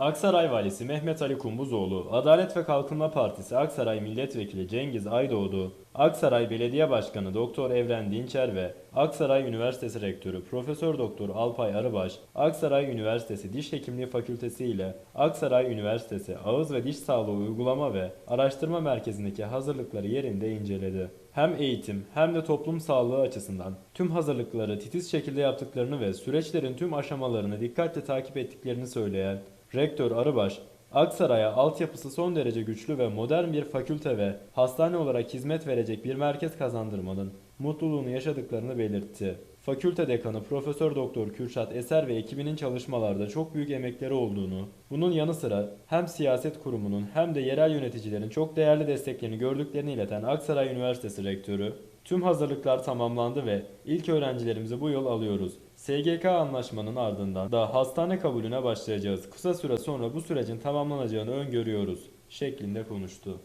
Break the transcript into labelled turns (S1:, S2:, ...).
S1: Aksaray Valisi Mehmet Ali Kumbuzoğlu, Adalet ve Kalkınma Partisi Aksaray Milletvekili Cengiz Aydoğdu, Aksaray Belediye Başkanı Doktor Evren Dinçer ve Aksaray Üniversitesi Rektörü Profesör Doktor Alpay Arıbaş, Aksaray Üniversitesi Diş Hekimliği Fakültesi ile Aksaray Üniversitesi Ağız ve Diş Sağlığı Uygulama ve Araştırma Merkezi'ndeki hazırlıkları yerinde inceledi. Hem eğitim hem de toplum sağlığı açısından tüm hazırlıkları titiz şekilde yaptıklarını ve süreçlerin tüm aşamalarını dikkatle takip ettiklerini söyleyen Rektör Arıbaş, Aksaray'a altyapısı son derece güçlü ve modern bir fakülte ve hastane olarak hizmet verecek bir merkez kazandırmanın mutluluğunu yaşadıklarını belirtti. Fakülte dekanı Profesör Doktor Kürşat Eser ve ekibinin çalışmalarda çok büyük emekleri olduğunu, bunun yanı sıra hem siyaset kurumunun hem de yerel yöneticilerin çok değerli desteklerini gördüklerini ileten Aksaray Üniversitesi Rektörü, tüm hazırlıklar tamamlandı ve ilk öğrencilerimizi bu yıl alıyoruz. SGK anlaşmanın ardından da hastane kabulüne başlayacağız. Kısa süre sonra bu sürecin tamamlanacağını öngörüyoruz şeklinde konuştu.